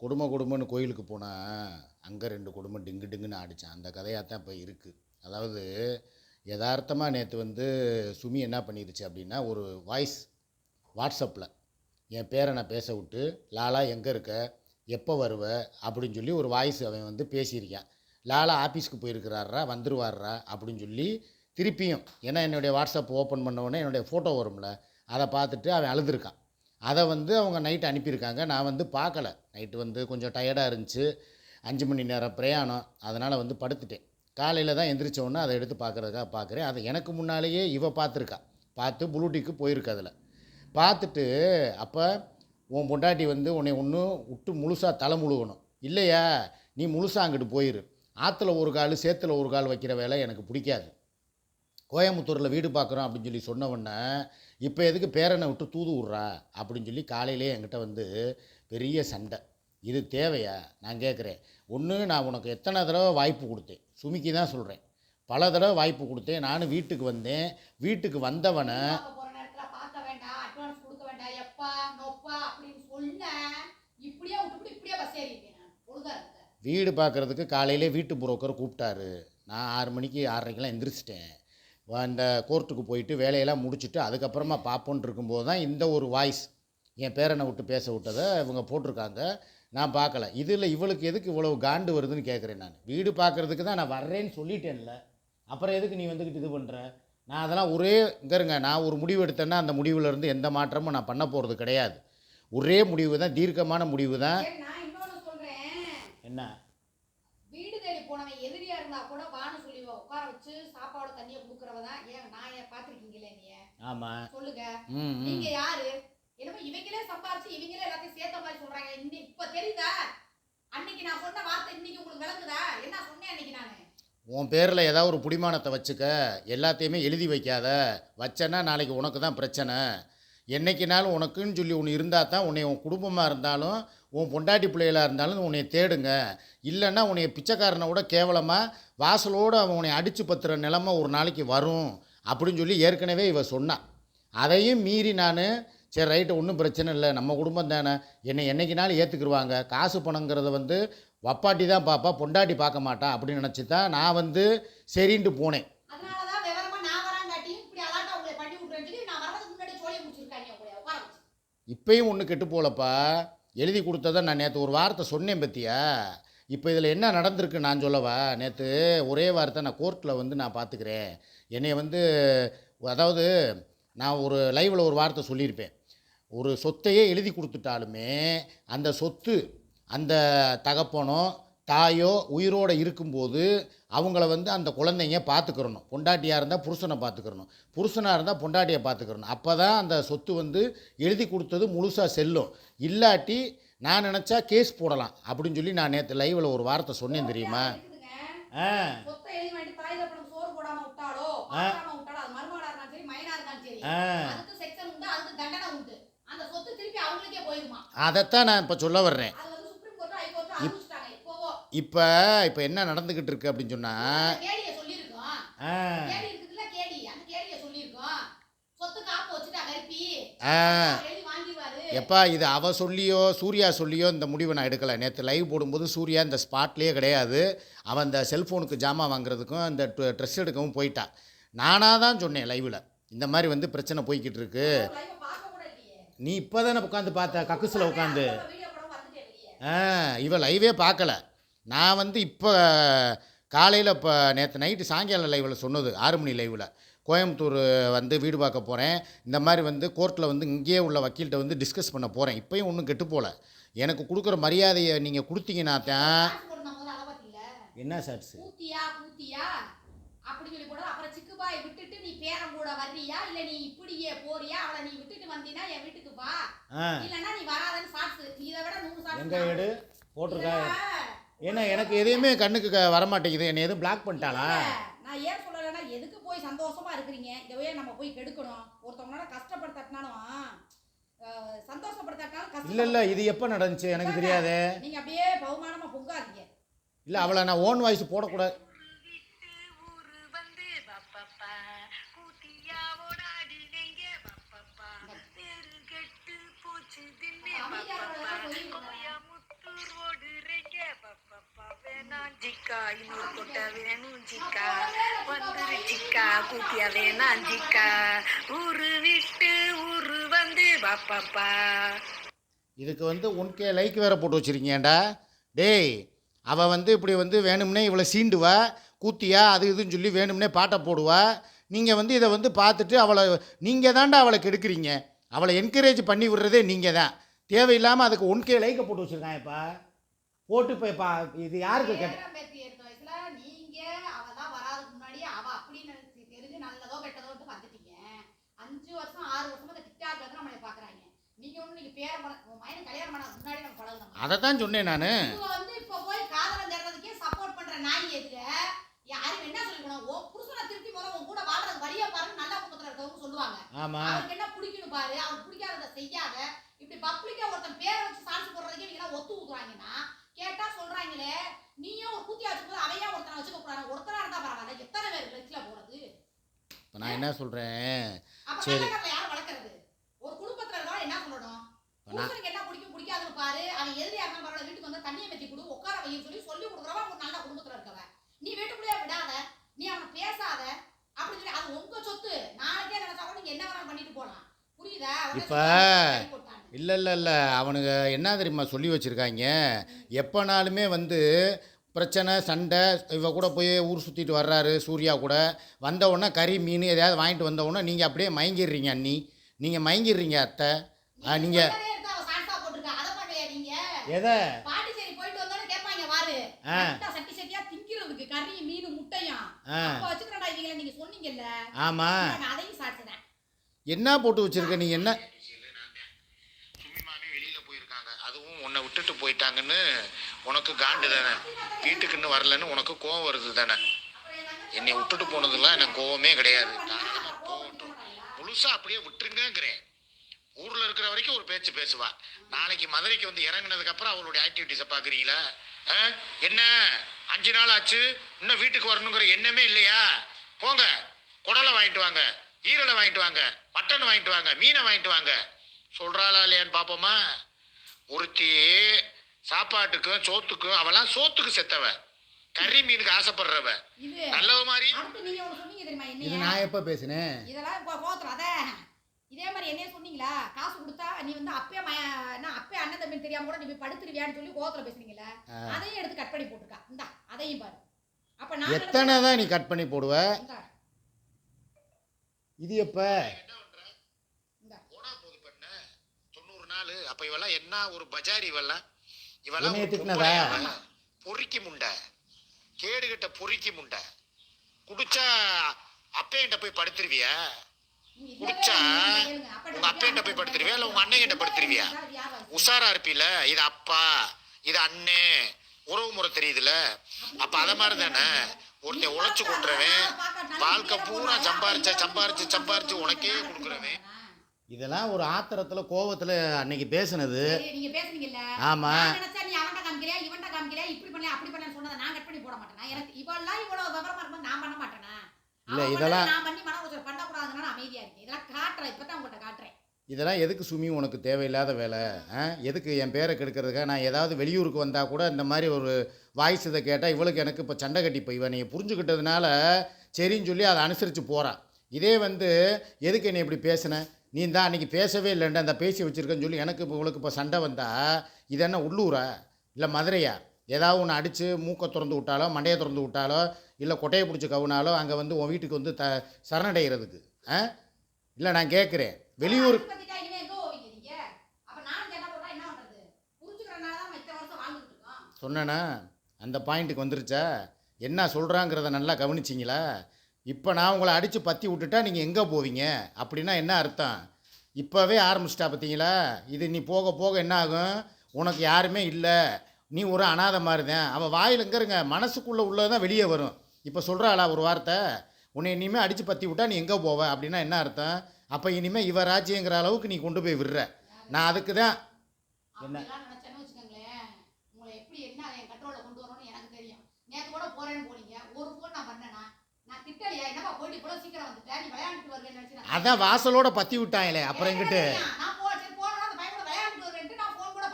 குடும்ப குடும்பம்னு கோயிலுக்கு போனால் அங்கே ரெண்டு குடும்பம் டிங்கு டிங்குன்னு ஆடித்தான் அந்த கதையாக தான் இப்போ இருக்குது அதாவது யதார்த்தமாக நேற்று வந்து சுமி என்ன பண்ணிருச்சு அப்படின்னா ஒரு வாய்ஸ் வாட்ஸ்அப்பில் என் பேரனை பேச விட்டு லாலா எங்கே இருக்க? எப்போ வருவ? அப்படின்னு சொல்லி ஒரு வாய்ஸ் அவன் வந்து பேசியிருக்கான். லாலா ஆஃபீஸ்க்கு போயிருக்கிறாரா வந்துருவாரா அப்படின்னு சொல்லி திருப்பியும் ஏன்னா என்னுடைய வாட்ஸ்அப் ஓப்பன் பண்ண உடனே என்னுடைய ஃபோட்டோ வரும்ல அதை பார்த்துட்டு அவன் அழுதுருக்கான். அதை வந்து அவங்க நைட்டு அனுப்பியிருக்காங்க. நான் வந்து பார்க்கல. நைட்டு வந்து கொஞ்சம் டயர்டாக இருந்துச்சு. அஞ்சு மணி நேரம் பிரயாணம். அதனால் வந்து படுத்துட்டேன். காலையில் தான் எந்திரிச்ச உடனே அதை எடுத்து பார்க்குறதுக்காக பார்க்குறேன். அதை எனக்கு முன்னாலேயே இவ பார்த்துருக்கா. பார்த்து ப்ளூடிக்கு போயிருக்கு அதில். பார்த்துட்டு அப்போ உன் பொண்டாட்டி வந்து உன்னை ஒன்று விட்டு முழுசாக தலை முழுகணும். இல்லையா? நீ முழுசாக அங்கிட்டு போயிரு. ஆற்றுல ஒரு கால் சேத்துல ஒரு கால் வைக்கிற வேலை எனக்கு பிடிக்காது. கோயம்புத்தூரில் வீடு பார்க்குறோம் அப்படின்னு சொல்லி சொன்ன உடனே இப்போ எதுக்கு பேரனை விட்டு தூது விட்றா அப்படின்னு சொல்லி காலையிலே என்கிட்ட வந்து பெரிய சண்டை. இது தேவையா? நான் கேட்குறேன் ஒன்று நான் உனக்கு எத்தனை தடவை வாய்ப்பு கொடுத்தேன்? சுமிக்கு தான் சொல்கிறேன் பல தடவை வாய்ப்பு கொடுத்தேன். நானும் வீட்டுக்கு வந்தேன். வீட்டுக்கு வந்தவனை வீடு பார்க்குறதுக்கு காலையிலே வீட்டு புரோக்கர் கூப்பிட்டாரு. நான் ஆறு மணிக்கு ஆறரைக்கெல்லாம் எந்திரிச்சிட்டேன். அந்த கோர்ட்டுக்கு போயிட்டு வேலையெல்லாம் முடிச்சுட்டு அதுக்கப்புறமா பார்ப்போன்னு இருக்கும்போது தான் இந்த ஒரு வாய்ஸ் என் பேரனை விட்டு பேச விட்டதை இவங்க போட்டிருக்காங்க. நான் பார்க்கல. இதில் இவளுக்கு எதுக்கு இவ்வளவு காண்டு வருதுன்னு கேட்குறேன் நான். வீடு பார்க்குறதுக்கு தான் நான் வர்றேன்னு சொல்லிட்டேன்ல. அப்புறம் எதுக்கு நீ வந்துக்கிட்டு இது பண்ணுற நான் அதெல்லாம் ஒரே இங்க இருங்க நான் ஒரு முடிவு எடுத்தேன்னா அந்த முடிவுல இருந்து எந்த மாற்றமும் நான் பண்ண போகிறது கிடையாது. ஒரே முடிவு தான் தீர்க்கமான முடிவு தான். என்ன வீடு தேடி போனவன் எதிரியா இருந்தா கூட வான்னு சொல்லி வச்சு சாப்பாடு தண்ணியை கொடுக்கறவ தான் ஏன் நான் ஏன் பாத்திருக்கீங்களே நீ ஆமாம் சொல்லுங்க. நீங்க யாரு? என்னமோ இவங்களே சம்பாரிச்சு இவங்களே எல்லாத்தையும் சேர்த்த மாதிரி சொல்றாங்க. இன்னி இப்ப தெரியுதா? அன்னைக்கு நான் சொன்ன வார்த்தை இன்னைக்கு உங்களுக்கு விளங்குதா? என்ன சொன்னேன் அன்னைக்கு நானு? உன் பேரில் ஏதாவது ஒரு புடிமானத்தை வச்சுக்க எல்லாத்தையுமே எழுதி வைக்காத. வச்சேன்னா நாளைக்கு உனக்கு தான் பிரச்சனை. என்றைக்கினாலும் உனக்குன்னு சொல்லி ஒன்று இருந்தால் தான் உன்னை உன் குடும்பமாக இருந்தாலும் உன் பொண்டாட்டி பிள்ளைகளாக இருந்தாலும் உன்னை தேடுங்க. இல்லைன்னா உன்னை பிச்சைக்காரனை விட கேவலமாக வாசலோடு அவன் உன்னை அடித்து பத்துற நிலமை ஒரு நாளைக்கு வரும் அப்படின்னு சொல்லி ஏற்கனவே இவ சொன்னான் அதையும் மீறி நான் சரி ரைட்டு ஒன்றும் பிரச்சனை இல்லை நம்ம குடும்பம் தானே என்னை என்னைக்குனாலும் ஏற்றுக்குருவாங்க காசு பணங்கிறத வந்து வப்பாட்டி தான் பார்ப்பா பொண்டாட்டி பார்க்க மாட்டா அப்படின்னு நினச்சி தான் நான் வந்து சரின்ட்டு போனேன் அதனாலதான் விவரமா நான் வராங்காட்டியும் இப்படி அலாட்டா உங்களை பண்ணி விட்றேன்னு சொல்லி நான் வரதுக்கு முன்னாடி சோழியை முடிச்சிருக்காங்க உங்களை உட்கார வச்சு இப்பயும் ஒன்று கெட்டு போகலப்பா எழுதி கொடுத்ததை நான் நேற்று ஒரு வார்த்தை சொன்னேன் பத்தியா? இப்போ இதில் என்ன நடந்திருக்கு நான் சொல்லவா? நேற்று ஒரே வார்த்தை நான் கோர்ட்டில் வந்து நான் பார்த்துக்கிறேன் என்னை வந்து அதாவது நான் ஒரு லைவில் ஒரு வார்த்தை சொல்லியிருப்பேன். ஒரு சொத்தையே எழுதி கொடுத்துட்டாலுமே அந்த சொத்து அந்த தகப்பனும் தாயோ உயிரோடு இருக்கும்போது அவங்கள வந்து அந்த குழந்தைங்க பார்த்துக்கிறணும். பொண்டாட்டியாக இருந்தால் புருஷனை பார்த்துக்கிறணும். புருஷனாக இருந்தால் பொண்டாட்டியை பார்த்துக்கிறணும். அப்போ தான் அந்த சொத்து வந்து எழுதி கொடுத்தது முழுசாக செல்லும். இல்லாட்டி நான் நினச்சா கேஸ் போடலாம் அப்படின்னு சொல்லி நான் நேற்று லைவில் ஒரு வார்த்தை சொன்னேன் தெரியுமா. ஆ. ஆ. அதைத்தான் நான் இப்போ சொல்ல வர்றேன் அது வந்து சுப்ரீம் கோர்ட் ஹை கோர்ட் அறிவிச்சிட்டாங்க இப்போவோ இப்போ இப்போ என்ன நடந்துக்கிட்டு இருக்கு அப்படின்னு சொன்னால் அந்த எப்பா இது அவ சொல்லியோ சூர்யா சொல்லியோ இந்த முடிவை நான் எடுக்கலை. நேற்று லைவ் போடும்போது சூர்யா இந்த ஸ்பாட்லேயே கிடையாது. அவன் இந்த செல்ஃபோனுக்கு ஜாமான் வாங்குறதுக்கும் இந்த ட்ரெஸ் எடுக்கவும் போயிட்டா. நானாக தான் சொன்னேன் லைவில் இந்த மாதிரி வந்து பிரச்சனை போய்கிட்டு இருக்கு. நீ இப்போ தானே உட்காந்து பார்த்த கக்குசில் உட்காந்து. வீடியோ படம் வந்துட்டே இல்லையே ஆ இவ லைவே பார்க்கல. நான் வந்து இப்போ காலையில் இப்போ நேற்று நைட்டு சாயங்காலம் லைவில் சொன்னது ஆறு மணி லைவில் கோயம்புத்தூர் வந்து வீடு பார்க்க போகிறேன் இந்த மாதிரி வந்து கோர்ட்டில் வந்து இங்கேயே உள்ள வக்கீல்கிட்ட வந்து டிஸ்கஸ் பண்ண போகிறேன் இப்போயும் ஒன்றும் கெட்டு போகல எனக்கு கொடுக்குற மரியாதையை நீங்கள் கொடுத்தீங்கன்னா தான் என்ன சாட்ஸு? கூத்தியா கூத்தியா அப்படி சொல்லி கூட அப்புறம் சிக்குபாய் விட்டுட்டு நீ பேரன் கூட வர்றியா? இல்ல நீ இப்படியே போறியா? அவளை நீ விட்டுட்டு வந்தீனா என் வீட்டுக்கு வா. ஆ. இல்லன்னா நீ வராதன்னு சாட்சு நீ இதை விட நூறு சாட்சு எங்கே. எடு போட்டிருக்கா? ஏன்னா எனக்கு எதையுமே கண்ணுக்கு வரமாட்டேங்குது. என்னை எதுவும் பிளாக் பண்ணிட்டாளா? நான் ஏன் சொல்லலைன்னா எதுக்கு போய் சந்தோஷமா இருக்கிறீங்க? இதவே நம்ம போய் கெடுக்கணும். ஒருத்தவங்களோட கஷ்டப்படுத்தாட்டினாலும் கஷ்டம் இல்லை இல்லை இது எப்போ நடந்துச்சு? எனக்கு தெரியாதே. நீங்க அப்படியே பகுமானமா பொங்காதீங்க. இல்லை அவளை நான் ஓன் வாய்ஸ் போடக்கூடாது. ஊரு வந்து பப்பப்பா கூத்தியா ஓடாடினீங்க பப்பப்பா தெரு கெட்டு போச்சு தின்னே அமைதியா பப்பப்பா இருக்கறதெல்லாம் சொல்லிடுங்க. கோயா முத்து ஜிக்கா இன்னொரு கொட்டை வேணும் ஜிக்கா. வந்துரு ஜிக்கா கூட்டியா வேணாம் ஜிக்கா. ஊரு விட்டு ஊரு வந்து பாப்பாப்பா இதுக்கு வந்து உன்கே லைக் வேற போட்டு வச்சிருக்கீங்கடா டேய் அவள் வந்து இப்படி வந்து வேணும்னே இவளை சீண்டுவா கூத்தியா அது இதுன்னு சொல்லி வேணும்னே பாட்டை போடுவா. நீங்கள் வந்து இதை வந்து பார்த்துட்டு அவளை நீங்கள் தான்டா அவளை கெடுக்குறீங்க. அவளை என்கரேஜ் பண்ணி விடுறதே நீங்கள் தான். தேவையில்லாமல் அதுக்கு ஒன்கே லைக்கை போட்டு வச்சுருக்காங்கப்பா போட்டு இப்போ பா இது யாருக்கு கேட்ட? பேரம் பேத்தி எடுத்த வயசுல நீங்க அவதான் வராதுக்கு முன்னாடி அவ அப்படின்னு நினைச்சு தெரிஞ்சு நல்லதோ கெட்டதோட்டு வந்துட்டீங்க அஞ்சு வருஷம் ஆறு வருஷமா இந்த டிக்டாக்ல தான் நம்மளை பாக்குறாங்க நீங்க ஒண்ணு நீங்க பேரம் பண்ண உன் மயனை கல்யாணம் பண்ண முன்னாடி நம்ம பழகுனோம் அதை தான் சொன்னேன் நான். இவங்க வந்து இப்ப போய் காதலம் தேடுறதுக்கே சப்போர்ட் பண்ற நாய் எதுல? யாரும் என்ன சொல்லிக்கணும்? ஓ புருஷனை திருப்பி போற உன் கூட வாழ்றது வழியா பாருன்னு நல்ல குடும்பத்துல இருக்கவங்க சொல்லுவாங்க. ஆமாம் அவருக்கு என்ன பிடிக்கணும் பாரு? அவருக்கு பிடிக்காததை செய்யாத. இப்படி பப்ளிக்கா ஒருத்தன் பேரை வச்சு சாட்சி போடுறதுக்கே ஒத்து ஊத்துறாங்கன்னா கேட்டா சொல்றாங்களே நீயும் ஒரு கூத்தியா வச்சுக்கும் அவையா ஒருத்தனை வச்சுக்க கூடாது. ஒருத்தரா இருந்தா பரவாயில்ல. எத்தனை பேர் லிஸ்ட்ல போறது? இப்போ நான் என்ன சொல்கிறேன் அப்ப சரி. யார் வளர்க்கறது? ஒரு குடும்பத்துல இருக்கவங்க என்ன சொல்லணும்? புருஷனுக்கு என்ன பிடிக்கும் பிடிக்காதுன்னு பாரு. அவன் எதிரியா இருந்தா பரவாயில்ல வீட்டுக்கு வந்து தண்ணியை மெத்தி கொடு உட்கார வைன்னு சொல்லி சொல்லி கொடுக்குறவன் ஒரு நல்ல குடும்பத்துல இருக்கவ நீ வீட்டுக்குள்ளேயே விடாத. நீ அவனை பேசாத. அப்படின்னு சொல்லி அது உங்க சொத்து. நாளைக்கே நினைச்சா கூட நீங்க என்ன வேணாலும் பண்ணிட்டு போலாம். புரியுதா? இப்ப-. இல்லை இல்லை இல்லை அவனுங்க என்ன தெரியுமா சொல்லி வச்சுருக்காங்க? எப்போனாலுமே வந்து பிரச்சனை சண்டை இவ கூட போய் ஊர் சுற்றிட்டு வர்றாரு சூர்யா கூட. வந்த உடனே கறி மீன் எதையாவது வாங்கிட்டு வந்த உடனே நீங்கள் அப்படியே மயங்கிடுறீங்க அண்ணி. நீங்கள் மயங்கிடுறீங்க அத்தை. ஆ, நீ நீங்க- சொன்னதே எடுத்து அவ சாட்சா போட்டிருக்கா. அதை பார்க்கலையா நீங்க? எதை? பாண்டிச்சேரி போயிட்டு வந்தோன்னே கேட்பாங்க வாரு. ஆ. உன்னை விட்டுட்டு போயிட்டாங்கன்னு உனக்கு காண்டு தானே. வீட்டுக்கு இன்னும் வரலன்னு உனக்கு கோவம் வருது தானே. என்னை விட்டுட்டு போனதுலாம் எனக்கு கோவமே கிடையாது. பண்ணா, கோவம் போகட்டும். முழுசாக அப்படியே விட்டுருங்கிறேன் ஊரில் இருக்கிற வரைக்கும் ஒரு பேச்சு பேசுவா. நாளைக்கு மதுரைக்கு வந்து இறங்கினதுக்கப்புறம் அவளுடைய ஆக்டிவிட்டிஸை பார்க்குறீங்களா ஆ? என்ன? அஞ்சு நாள் ஆச்சு. இன்னும் வீட்டுக்கு வரணுங்கிற எண்ணமே இல்லையா? போங்க. குடலை வாங்கிட்டு வாங்க. ஈரலை வாங்கிட்டு வாங்க. மட்டன் வாங்கிட்டு வாங்க. மீனை வாங்கிட்டு வாங்க. சொல்றாளா இல்லையான்னு பார்ப்போமா ஒருத்தி சாப்பாட்டுக்கும் சோத்துக்கும் அவெல்லாம் சோத்துக்கு செத்தவ. கறி மீனுக்கு ஆசைப்படுறவ. இது நல்லவ மாதிரி? இது என்னைய? நான் எப்ப பேசினேன்? இதெல்லாம் அத. இதே மாதிரி என்னைய சொன்னீங்களா? காசு கொடுத்தா நீ வந்து அப்பே மய என்ன அப்பே அண்ணன் தம்பி தெரியாம கூட நீ போய் படுத்துருவியான்னு சொல்லி கோத்துல பேசுனீங்களா அதையும் எடுத்து கட் பண்ணி போட்டுருக்கா. இந்தா அதையும் பாரு. அப்ப நான் எத்தனை தான் நீ கட் பண்ணி போடுவ? இது எப்ப இந்தா. போனா போது பண்ண தொண்ணூறு நாள் அப்ப இவெல்லாம் என்ன ஒரு பஜாரி இவெல்லாம் இவெல்லாம்? பொறுக்கி முண்டை. கேடுகிட்ட பொறுக்கி முண்டை. குடிச்சா அப்பேன்ட்ட போய் படுத்துருவியா? குடிச்சா உங்க அப்பேன்ட்ட போய் படுத்துருவியா? இல்ல உங்க அண்ணன் கிட்ட படுத்துருவியா? உஷாரா இருப்பீல? இது அப்பா இது அண்ணே. உறவு முறை தெரியுதுல? அப்ப அத மாதிரி தானே ஒருத்தன் உழைச்சு கொட்டுறவன் வாழ்க்கை பூரா சம்பாரிச்ச சம்பாரிச்சு சம்பாரிச்சு உனக்கே கொடுக்குறவன். இதெல்லாம் ஒரு ஆத்திரத்துல கோவத்துல அன்னைக்கு பேசுனது. சரி, நீங்க பேசுனீங்கல்ல. ஆமா. நான் நினைச்சா நீ அவன்கிட்ட காமிக்கிறியா இவன்கிட்ட காமிக்கிறியா இப்படி பண்ணல அப்படி பண்ணல சொன்னதை நான் கட் பண்ணி போட மாட்டேனா? எனக்கு இவெல்லாம் இவ்வளவு விவரமா இருக்கும்போது நான் பண்ண மாட்டேனா? இல்ல, அவன் இதெல்லாம்- பண்ணதை நான் பண்ணி மன உளைச்சல் பண்ணக்கூடாதுன்னு நான் அமைதியா இருக்கேன். இதெல்லாம் காட்டுறேன் இப்பதான் உங்கள்கிட்ட காட்டுறேன். இதெல்லாம் எதுக்கு சுமி உனக்கு தேவையில்லாத வேலை? ஆ? எதுக்கு என் பேரை கெடுக்கிறதுக்காக? நான் ஏதாவது வெளியூருக்கு வந்தால் கூட இந்த மாதிரி ஒரு வாய்ஸ் இதை கேட்டால் இவளுக்கு எனக்கு இப்போ சண்டை கட்டி போய் இவன் நீங்கள் புரிஞ்சுக்கிட்டதுனால சரின்னு சொல்லி அதை அனுசரித்து போகிறான் இதே வந்து எதுக்கு என்னை இப்படி பேசின? நீ தான் அன்றைக்கி பேசவே இல்லைன்ட்டு அந்த பேசி வச்சுருக்கேன்னு சொல்லி எனக்கு இப்போ இவளுக்கு இப்போ சண்டை வந்தா இது என்ன உள்ளூரா? இல்லை மதுரையா? ஏதாவது ஒன்று அடித்து மூக்கை திறந்து விட்டாலோ மண்டையை திறந்து விட்டாலோ இல்லை கொட்டையை பிடிச்சி கவுனாலோ அங்கே வந்து உன் வீட்டுக்கு வந்து த சரணடைகிறதுக்கு ஆ? இல்லை நான் கேட்குறேன் வெளியூர் அடிச்சு பத்திட்டா இனிமே எங்க போவீங்க நீங்க அப்ப நானும் என்ன போட்டா என்ன பண்றது? புரிஞ்சுக்கிறனால தான் நம்ம இத்தனை வருஷம் வாழ்ந்துட்டு இருக்கோம். சொன்னேனா? அந்த பாயிண்ட்டுக்கு வந்துருச்சா? என்ன சொல்கிறாங்கிறத நல்லா கவனிச்சிங்களா? இப்போ நான் உங்களை அடித்து பற்றி விட்டுட்டா நீங்கள் எங்கே போவீங்க? அப்படின்னா என்ன அர்த்தம்? இப்போவே ஆரம்பிச்சிட்டா பார்த்தீங்களா இது நீ போக போக என்ன ஆகும்? உனக்கு யாருமே இல்லை. நீ ஒரு அனாதை மாதிரி தான் அவள் வாயில் எங்கருங்க மனசுக்குள்ளே உள்ளது தான் வெளியே வரும். இப்போ சொல்கிறாளா ஒரு வார்த்தை? உன்னை இனிமேல் அடித்து பற்றி விட்டா நீ எங்கே போவ? அப்படின்னா என்ன அர்த்தம்? அப்போ இனிமேல் இவ ராஜ்யங்கிற அளவுக்கு நீ கொண்டு போய் விடுற. நான் அதுக்கு தான் என்ன? அப்படிலாம் நினைச்சேன்னு வச்சுக்கோங்களேன். உங்களை எப்படி என்ன என் கண்ட்ரோல்ல கொண்டு வரணும்னு எனக்கு தெரியும். நேத்து கூட போறேன்னு போனீங்க. ஒரு ஃபோன் நான் பண்ணேனா. அதான் வாசலோட பத்தி விட்டாங்களே அப்புறம் எங்கிட்டு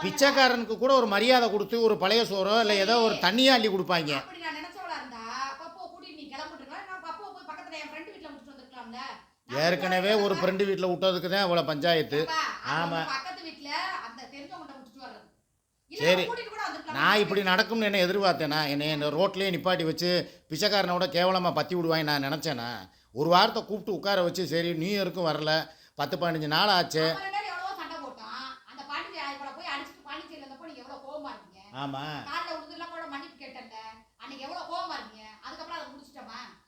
பிச்சைக்காரனுக்கு கூட ஒரு மரியாதை கொடுத்து ஒரு பழைய சோறோ இல்லை ஏதோ ஒரு தண்ணியை அள்ளி கொடுப்பாங்க. ஏற்கனவே ஒரு ஃப்ரெண்டு வீட்டில் விட்டதுக்கு தான் இவ்வளோ பஞ்சாயத்து. ஆமாம் சரி. நான் இப்படி நடக்கும்னு என்ன எதிர்பார்த்தேனா என்னை இந்த ரோட்லேயே நிப்பாட்டி வச்சு பிச்சைக்காரனோட கேவலமாக பற்றி விடுவாங்க நான் நினச்சேனா ஒரு வாரத்தை கூப்பிட்டு உட்கார வச்சு சரி நியூ இயருக்கும் வரல பத்து பதினஞ்சு நாள் ஆச்சு. ஆமாம்?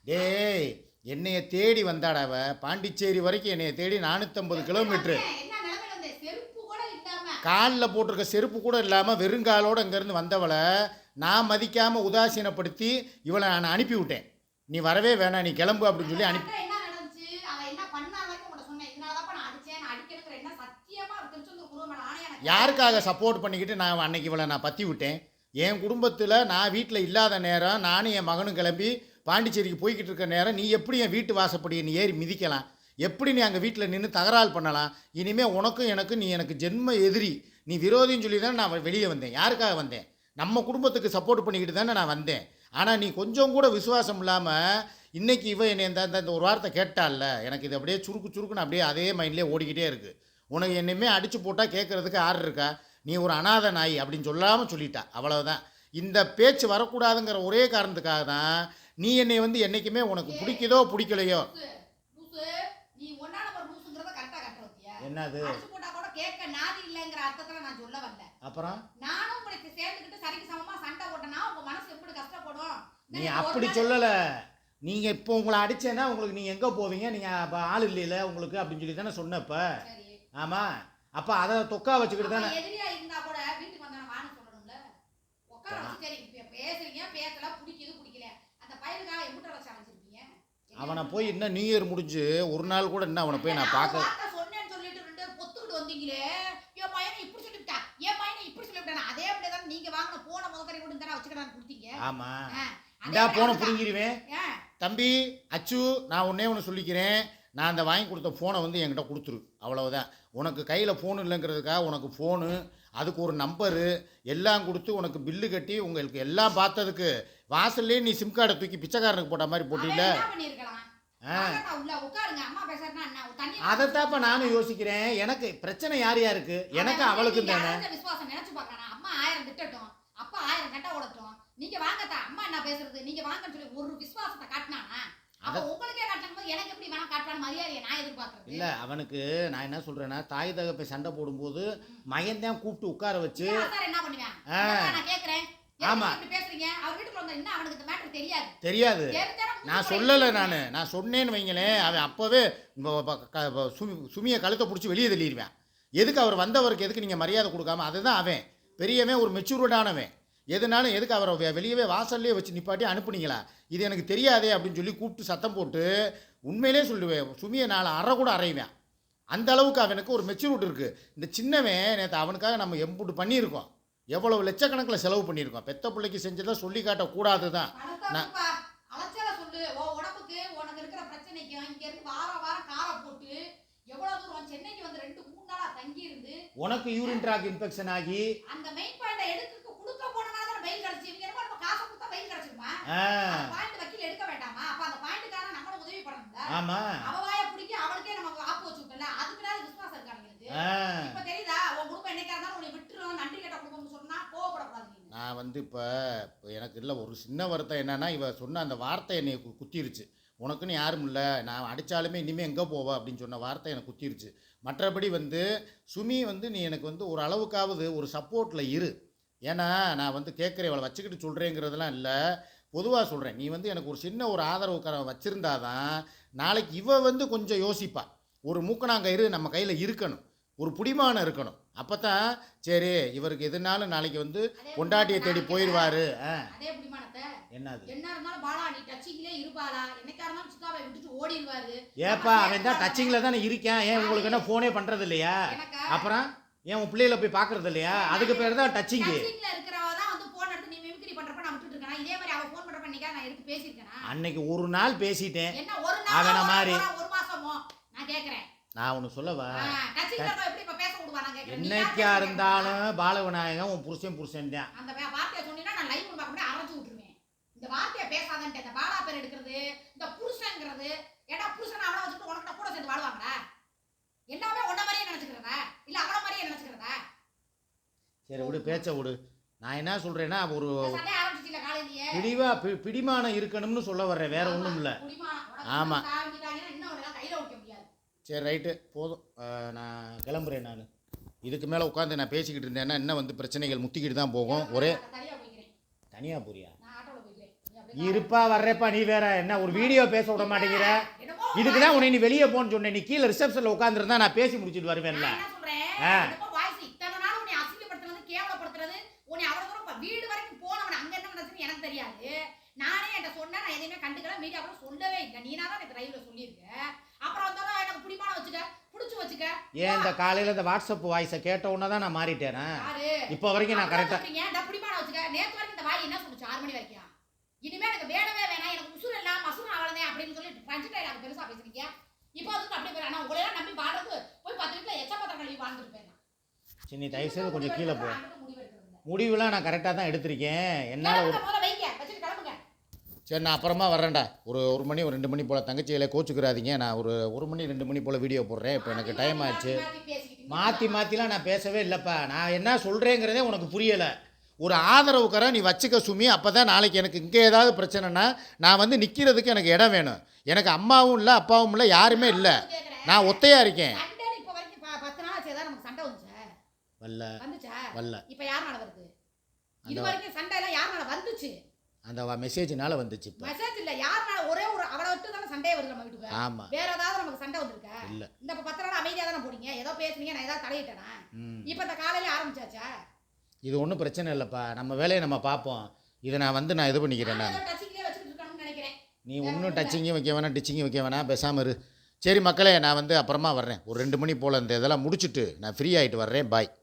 டேய் என்னைய தேடி வந்தாடா அவ. பாண்டிச்சேரி வரைக்கும் என்னைய தேடி நானூற்றம்பது கிலோமீட்ரு என்ன நிலைமையில இருந்தேன்? செருப்பு கூட இல்லாம. காலில் போட்டிருக்க செருப்பு கூட இல்லாமல் வெறுங்காலோடு இங்கேருந்து வந்தவளை நான் மதிக்காமல் உதாசீனப்படுத்தி இவளை நான் அனுப்பி விட்டேன் நீ வரவே வேணாம் நீ கிளம்பு அப்படின்னு சொல்லி அனுப்பி யாருக்காக சப்போர்ட் பண்ணிக்கிட்டு நான் அன்னைக்கு இவளை நான் பற்றி விட்டேன். என் குடும்பத்தில் நான் வீட்டில் இல்லாத நேரம் நானும் என் மகனும் கிளம்பி பாண்டிச்சேரிக்கு போய்கிட்டு இருக்க நேரம் நீ எப்படி என் வீட்டு வாசப்படியை நீ ஏறி மிதிக்கலாம்? எப்படி நீ அங்கே வீட்டில் நின்று தகராறு பண்ணலாம்? இனிமேல் உனக்கும் எனக்கும் நீ எனக்கு ஜென்ம எதிரி. நீ விரோதின்னு சொல்லி தானே நான் வெளியே வந்தேன். யாருக்காக வந்தேன்? நம்ம குடும்பத்துக்கு சப்போர்ட் பண்ணிக்கிட்டு தானே நான் வந்தேன். ஆனால் நீ கொஞ்சம் கூட விசுவாசம் இல்லாமல் இன்னைக்கு இவ என்னை இந்த இந்த- ஒரு வார்த்தை கேட்டால்ல எனக்கு இது அப்படியே சுருக்கு சுருக்குன்னு அப்படியே அதே மைண்ட்லேயே ஓடிக்கிட்டே இருக்குது உனக்கு என்னையுமே அடிச்சு போட்டால் கேட்குறதுக்கு யார் இருக்கா? நீ ஒரு அனாத நாய் அப்படின்னு சொல்லாமல் சொல்லிட்டா. அவ்வளவுதான். இந்த பேச்சு வரக்கூடாதுங்கிற ஒரே காரணத்துக்காக தான் நீ என்னை வந்து என்றைக்குமே உனக்கு பிடிக்குதோ பிடிக்கலையோ லூசு, லூசு, நீ ஒண்ணா நம்பர் லூசுங்கிறத correct ஆ கட்ட வச்சியா? என்னது? அடிச்சு போட்டா கூட கேட்க நாதி இல்லைங்கிற அர்த்தத்துல நான் சொல்ல வரல. அப்புறம்? நானும் உங்களுக்கு சேர்ந்துக்கிட்டு சரிக்கு சமமா சண்டை போட்டேன்னா உங்க மனசு எப்படி கஷ்டப்படும் நீ அப்படி சொல்லலை. நீங்கள் இப்போ உங்களை அடிச்சேன்னா உங்களுக்கு நீங்கள் எங்கே போவீங்க? அப்போ ஆள் இல்லையில உங்களுக்கு அப்படின்னு சொல்லி தானே சொன்னப்ப. ஆமாம் அப்போ அதை தொக்கா வச்சுக்கிட்டு தானே. அப்ப எதிரியா இருந்தா கூட வீட்டுக்கு வந்தா நான் வான்னு சொல்லணும்ல. உட்கார வச்சு சரி இப்ப பேசுறீங்க பேசல பிடிக்குது பிடிக்கல. அந்த பையனுக்காக எப்படி வச்சு அழைச்சிருப்பீங்க அவனை போய் இன்னும் நியூ இயர் முடிஞ்சு ஒரு நாள் கூட இன்னும் அவனை போய் நான் பார்க்க வார்த்தை சொன்னேன்னு சொல்லிட்டு ரெண்டு பேரும் வந்தீங்களே என் பையனை இப்படி சொல்லிவிட்டா? என் பையனை இப்படி சொல்லிவிட்டான்? அதே அப்படியே தான் நீங்க வாங்கின போன முதக்கரை கூட தானே வச்சுக்கிட்டான்னு கொடுத்தீங்க. ஆமாம் ஆ, அதே இந்தா போனை. புரிஞ்சிருவேன் தம்பி அச்சு நான் ஒன்றே ஒன்று சொல்லிக்கிறேன். நான் அந்த வாங்கி கொடுத்த ஃபோனை வந்து என்கிட்ட கொடுத்துரு. அவ்வளவுதான். உனக்கு கையில் ஃபோன் இல்லைங்கிறதுக்காக உனக்கு ஃபோனு அதுக்கு ஒரு நம்பரு எல்லாம் கொடுத்து உனக்கு பில்லு கட்டி உங்களுக்கு எல்லாம் பார்த்ததுக்கு வாசல்லே நீ சிம் கார்டை தூக்கி பிச்சைக்காரனுக்கு போட்ட மாதிரி அவன் அதைத்தாப்ப நானும் யோசிக்கிறேன். எனக்கு பிரச்சனை யார் யாருக்கு? எனக்கு நீங்க தானே. விசுவாசம் நினைச்சு பார்க்கணும் அம்மா ஆயிரம் திட்டட்டும். அப்பா ஆயிரம் கட்ட ஓடட்டும். நீங்க வாங்கத்தா அம்மா என்ன பேசுறது? நீங்க வாங்கன்னு சொல்லி ஒரு விசுவாசத்தை காட்டினானா? இல்லை அவனுக்கு நான் என்ன சொல்கிறேன்னா தாய் தகப்பை சண்டை போடும்போது மகன் தான் கூப்பிட்டு உட்கார வச்சு என்ன பண்ணுவேன்? ஆமா. தெரியாது. நான் சொல்லலை நான். நான் சொன்னேன்னு வைங்களேன் அவன் அப்போவே சுமி சுமியை கழுத்தை பிடிச்சி வெளியே தள்ளிடுவேன். எதுக்கு அவர் வந்தவருக்கு எதுக்கு நீங்கள் மரியாதை கொடுக்காம அதுதான் அவன். பெரியவன் ஒரு மெச்சூர்டானவன் எதுனாலும் எதுக்கு அவரை வெளியவே வாசல்லே வச்சு நிப்பாட்டி அனுப்புனீங்களா? இது எனக்கு தெரியாதே அப்படின்னு சொல்லி கூப்பிட்டு சத்தம் போட்டு உண்மையிலே சொல்லுவேன். சுமியை நான் அறை கூட அறைவேன். அந்த அளவுக்கு அவனுக்கு ஒரு மெச்சூரிட்டி இருக்குது இந்த சின்னவன் நேற்று அவனுக்காக நம்ம எம்புட்டு பண்ணியிருக்கோம். எவ்வளவு லட்சக்கணக்கில் செலவு பண்ணியிருக்கோம். பெத்த பிள்ளைக்கு செஞ்சதை சொல்லி காட்டக்கூடாது தான் உடம்புக்கு உனக்கு யூரின் ட்ராக் இன்ஃபெக்ஷன் ஆகி அந்த மெயின் பாயிண்ட எடுக்க கொடுக்க போனனால வெயில் கிடைச்சு இவங்க நம்ம காசை கொடுத்தா வெயில் கிடைச்சிருமா பாயிண்ட் வக்கீல் எடுக்க வேண்டாமா? அப்ப அந்த பாயிண்ட்டுக்கான நம்மளும் உதவி பண்ணணும்ல. ஆமாம் அவ வாய பிடிக்க அவளுக்கே நம்ம ஆப்பு வச்சு விட்டல அதுக்கு மேல விசுவாசம் இருக்காங்க இப்ப தெரியுதா? உன் குடும்பம் என்னைக்கா இருந்தாலும் உன்னை விட்டுரும். நன்றி கேட்ட குடும்பம்னு சொன்னா கோவப்படக்கூடாது நான் வந்து இப்போ எனக்கு இல்லை ஒரு சின்ன வருத்தம் என்னன்னா இவ சொன்ன அந்த வார்த்தை என்னை குத்திருச்சு. உனக்குன்னு யாரும் இல்லை. நான் அடித்தாலுமே இனிமேல் எங்கே போவ? அப்படின்னு சொன்ன வார்த்தை எனக்கு குத்திருச்சு. மற்றபடி வந்து சுமி வந்து நீ எனக்கு வந்து ஒரு அளவுக்காவது ஒரு சப்போர்ட்டில் இரு. ஏன்னா நான் வந்து கேட்குறேன் இவளை வச்சுக்கிட்டு சொல்கிறேங்கிறதெல்லாம் இல்லை. பொதுவாக சொல்கிறேன் நீ வந்து எனக்கு ஒரு சின்ன ஒரு ஆதரவு கர வச்சுருந்தாதான் நாளைக்கு இவ வந்து கொஞ்சம் யோசிப்பா. ஒரு மூக்கணாங்கயிறு நம்ம கையில் இருக்கணும். ஒரு புடிமானம் இருக்கணும். அப்போ தான் சரி இவருக்கு எதுனாலும் நாளைக்கு வந்து அதே பொண்டாட்டியை தேடி போயிடுவாரு என்னது? ஏப்பா அவன் தான் டச்சிங்கில் தானே இருக்கேன். ஏன் உங்களுக்கு என்ன ஃபோனே பண்ணுறது இல்லையா அப்புறம்? ஏன் உன் பிள்ளைகளை போய் பார்க்கறது இல்லையா? அதுக்கு பேர் தான் டச்சிங்கு அன்னைக்கு ஒரு நாள் பேசிட்டேன். அவன மாதிரி. நான் ஒன்று சொல்லவா? என்னைக்கா? இருந்தாலும் பாலவிநாயகம் உன் புருஷன் புருஷன் தான் அந்த வே- வார்த்தையை சொன்னீங்கன்னா நான் லைவ் பார்க்க முடியாது அரைஞ்சு விட்டுருவேன். இந்த வார்த்தையை பேசாதன்ட்டு இந்த பாலா பேர் எடுக்கிறது இந்த புருஷங்கிறது ஏடா புருஷன் அவளை வச்சுட்டு உனக்கிட்ட கூட சேர்ந்து வாழ்வாங்களா? எல்லாமே உன்ன மாதிரியே நினைச்சுக்கிறதா? இல்ல அவள மாதிரியே நினைச்சுக்கிறதா? சரி விடு பேச்ச விடு. நான் என்ன சொல்கிறேன்னா ஒரு பிடிவா பி பிடிமானம் இருக்கணும்னு சொல்ல வர்றேன் வேற ஒன்றும் இல்லை. குடிமானம். உனக்கு ஆமா. காமிக்கிட்டாங்கன்னா இன்னும் அவனை கையில வைக்க முடியாது. சரி ரைட்டு. போதும். நான் கிளம்புறேன் நான். இதுக்கு மேலே உட்காந்து நான் பேசிக்கிட்டு இருந்தேன்னா இன்னும் வந்து பிரச்சனைகள் முத்திக்கிட்டு தான் போகும். ஒரே தனியாக போறியா நான் ஆட்டோல போய்க்கிறேன் நீ அப்படியே இருப்பா வர்றேப்பா நீ வேற. என்ன ஒரு வீடியோ பேச விட மாட்டேங்கிற? இதுக்கு தான் உன்னை நீ வெளியே போன்னு சொன்னேன். நீ கீழே ரிசப்ஷனில் உட்காந்துருந்தா நான் பேசி முடிச்சிட்டு வருவேன்ல. ஆ. நானே என்கிட்ட சொன்னேன் நான் எதையுமே கண்டுக்கல. மீடியா கூட சொல்லவே இல்லை. நீனா தான் எனக்கு ரைவ்ல சொல்லியிருக்க? அப்புறம் வந்தாலும் எனக்கு பிடிமான வச்சுக்க புடிச்சு வச்சுக்க. ஏன் இந்த காலையில் இந்த வாட்ஸ்அப் வாய்ஸை கேட்ட உடனே தான் நான் மாறிட்டேனா? இப்போ வரைக்கும் நான் கரெக்டாக சொல்றீங்க? இந்த பிடிமான வச்சுக்க. நேத்து வரைக்கும் இந்த வாய் என்ன சொல்லுச்சு? ஆறு மணி வரைக்கும்? இனிமே எனக்கு வேணவே வேணாம். எனக்கு உசுர் எல்லாம் மசுர் ஆவலதே அப்படின்னு சொல்லி பஞ்சு டைலாக் பெருசா பேசுறீங்க இப்போ அதுக்கு அப்படி போய் ஆனா உங்களை எல்லாம் நம்பி வாழ்றது போய் பத்து வீட்டுல எச்ச பத்திரம் கழுவி வாழ்ந்துட்டு போயிடலாம். சரி நீ தயவுசெய்து கொஞ்சம் கீழே போ. முடிவுலாம் நான் கரெக்டாக தான் எடுத்திருக்கேன். என்னால் ஒரு சரி நான் அப்புறமா வரேன்டா ஒரு ஒரு மணி ஒரு ரெண்டு மணி போல் தங்கச்சிகளை கோச்சுக்கிறாதீங்க. நான் ஒரு ஒரு மணி ரெண்டு மணி போல் வீடியோ போடுறேன். இப்போ எனக்கு டைம் ஆச்சு. மாற்றி மாற்றிலாம் நான் பேசவே இல்லைப்பா. நான் என்ன சொல்கிறேங்கிறதே உனக்கு புரியலை. ஒரு ஆதரவுக்கரை நீ வச்சுக்க சுமி அப்போ தான் நாளைக்கு எனக்கு இங்கே ஏதாவது பிரச்சனைனா நான் வந்து நிற்கிறதுக்கு எனக்கு இடம் வேணும். எனக்கு அம்மாவும் இல்லை அப்பாவும் இல்லை யாருமே இல்லை. நான் ஒத்தையாக இருக்கேன். சண்டை சண்டை வந்துச்சா? வரல. இப்ப யாருனால வருது? இது வரைக்கும் சண்டை எல்லாம் யாருனால வந்துச்சு? அந்த மெசேஜ்னால வந்துச்சு இப்போ. மெசேஜ் இல்ல. யாருனால ஒரே ஒரு அவளை விட்டு தானே சண்டையே வருது நம்ம வீட்டுக்கு. ஆமாம் வேற ஏதாவது நமக்கு சண்டை வந்திருக்கா? இல்லை. இந்த பத்து நாள் அமைதியா தானே போனீங்க? ஏதோ பேசுனீங்க நான் ஏதாவது தலையிட்டேனா? இப்ப இந்த காலையில ஆரம்பிச்சாச்சா? இது ஒன்றும் பிரச்சனை இல்லைப்பா. நம்ம வேலையை நம்ம பார்ப்போம். இதை நான் வந்து நான் இது பண்ணிக்கிறேன் நான். நீ ஒன்றும் டச்சிங்கும் வைக்க வேணாம் டிச்சிங்கும் வைக்க வேணாம் பேசாமல் இரு. சரி மக்களே நான் வந்து அப்புறமா வர்றேன். ஒரு ரெண்டு மணி போல் இந்த இதெல்லாம் முடிச்சுட்டு நான் ஃப்ரீ ஆகிட்டு வர்றேன். பாய்